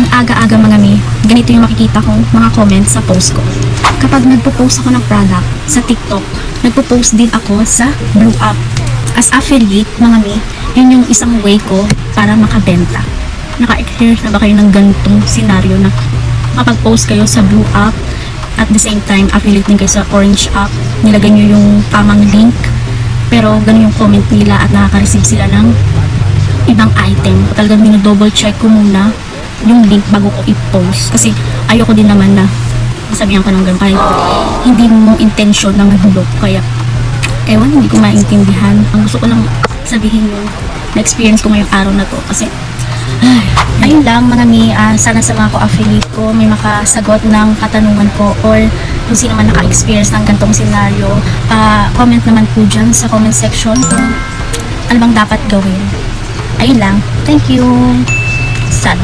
ang aga-aga mga mi, ganito yung makikita kong mga comments sa post ko. Kapag nagpo-post ako ng product sa TikTok, nagpo-post din ako sa Blue App. As affiliate, mga mi, yun yung isang way ko para makabenta. Naka-experience na ba kayo ng ganitong senaryo na kapag-post kayo sa Blue App, at the same time, affiliate din kayo sa Orange App, nilagay nyo yung tamang link, pero ganun yung comment nila at nakaka-receive sila ng ibang item. Talagang double check ko muna yung link bago ko i-post. Kasi ayoko din naman na sabihan ka ng ganun. Kahit hindi mo intention na magulo. Kaya, ewan, hindi ko maintindihan. Ang gusto ko lang sabihin yung na-experience ko ngayong araw na to. Kasi, ay, ayun lang, marami, ah, sana sa mga ko-affiliate ko, may makasagot ng katanungan ko or kung sino man naka-experience ng gantong senaryo, pa-comment naman po dyan sa comment section kung ano bang dapat gawin. Ayun lang. Thank you. Sad.